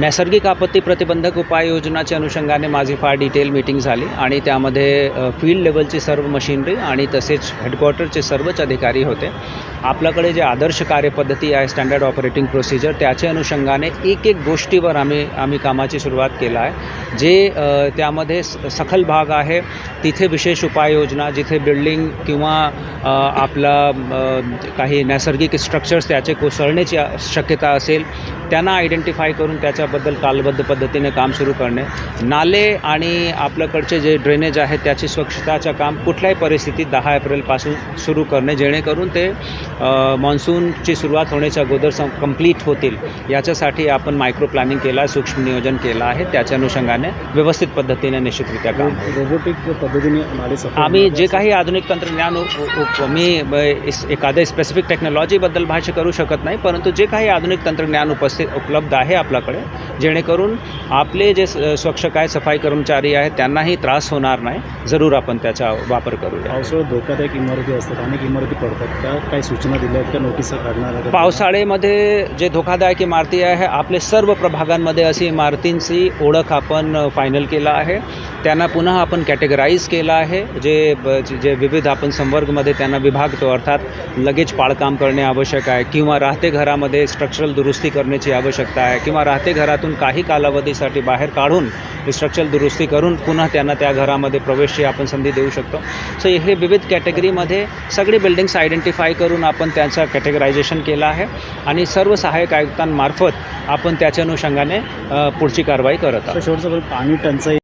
नैसर्गिक आपत्ती प्रतिबंधक उपाययोजनाच्या अनुषंगाने माझी फार डिटेल मीटिंग झाली आणि त्यामध्ये फील्ड लेवलची सर्व मशिनरी आणि तसेच हेडक्वार्टरचे सर्वच अधिकारी होते. आपल्याकडे जे आदर्श कार्यपद्धती आहे स्टँडर्ड ऑपरेटिंग प्रोसिजर त्याच्या अनुषंगाने एक एक गोष्टीवर आम्ही आम्ही कामाची सुरुवात केलं आहे. जे त्यामध्ये स- सखल भाग आहे तिथे विशेष उपाययोजना जिथे बिल्डिंग किंवा आपला काही नैसर्गिक स्ट्रक्चर्स त्याचे कोसळण्याची शक्यता असेल त्यांना आयडेंटिफाय करून त्याच्याबद्दल कालबद्ध पद्धतीने काम सुरू करणे. नाले आणि आपल्याकडचे जे ड्रेनेज आहे त्याची स्वच्छताचं काम कुठल्याही परिस्थितीत दहा एप्रिलपासून सुरू करणे जेणेकरून ते मान्सूनची सुरुवात होण्याच्या अगोदर सं कंप्लीट होतील. याच्यासाठी आपण मायक्रो प्लॅनिंग केलं आहे सूक्ष्म नियोजन केलं आहे. त्याच्या अनुषंगाने व्यवस्थित पद्धतीने निश्चितरित्या काम. रोबोटिक पद्धतीने आम्ही जे काही आधुनिक तंत्रज्ञान मी एखाद्या स्पेसिफिक टेक्नॉलॉजीबद्दल भाष्य करू शकत नाही परंतु जे काही आधुनिक तंत्रज्ञान उपस्थित उपलब्ध आहे आपल्याकडे जेणेकरून आपले जे स्वच्छ काय सफाई कर्मचारी आहेत त्यांनाही त्रास होणार नाही. जरूर आपण त्याचा वापर करूया. धोकादायक इमारती असतात अनेक इमारती पडतात. त्या काही सूचना दिल्या आहेत का? नोटिसा काढणार पावसाळ्यामध्ये जे धोकादायक इमारती आहे आपले सर्व प्रभागांमध्ये अशी इमारतींची ओळख आपण फायनल केला आहे. त्यांना पुन्हा आपण कॅटेगराईज केलं आहे. जे ब- जे विविध आपण संवर्गमध्ये त्यांना विभागतो अर्थात लगेच पाळकाम करणे आवश्यक आहे किंवा राहते घरामध्ये स्ट्रक्चरल दुरुस्ती करण्याची आवश्यकता आहे किंवा राहते घरातून काही कालावधीसाठी बाहेर काढून स्ट्रक्चरल दुरुस्ती करून पुन्हा त्यांना त्या घरामध्ये प्रवेशची आपण संधी देऊ शकतो. सो हे विविध कॅटेगरीमध्ये सगळी बिल्डिंग्स आयडेंटिफाय करून आपण त्यांचं कॅटेगरायझेशन केलं आहे आणि सर्व सहाय्यक आयुक्तांमार्फत आपण त्याच्या अनुषंगाने पुढची कारवाई करत आहोत. शेवटचं पाणी टंचाई